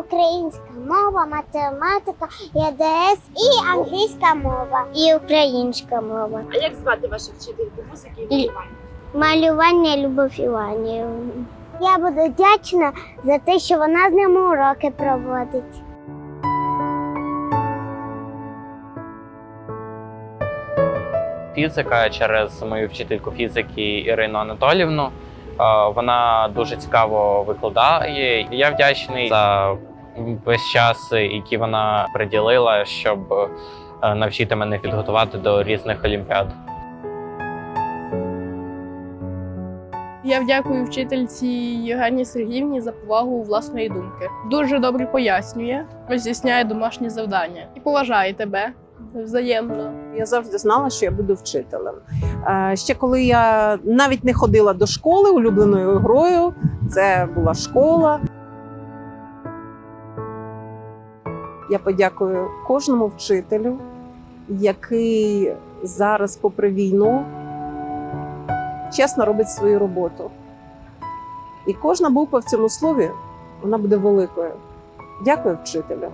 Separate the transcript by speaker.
Speaker 1: українська мова, математика, ЄДС і англійська мова, і українська мова.
Speaker 2: А як звати вашу вчительку музики і малювання?
Speaker 1: Малювання Любов Іванівна. Я буду вдячна за те, що вона з ними уроки проводить.
Speaker 3: фізика через мою вчительку фізики Ірину Анатолівну. Е, Вона дуже цікаво викладає. Я вдячний за весь час, який вона приділила, щоб е, навчити мене підготувати до різних олімпіад.
Speaker 4: Я дякую вчительці Євгенії Сергіївні за повагу власної думки. Дуже добре пояснює, роз'ясняє домашні завдання і поважає тебе взаємно.
Speaker 5: Я завжди знала, що я буду вчителем. Е, Ще коли я навіть не ходила до школи улюбленою грою, це була школа. Я подякую кожному вчителю, який зараз, попри війну, чесно робить свою роботу. І кожна буква в цьому слові вона буде великою. Дякую, вчителю.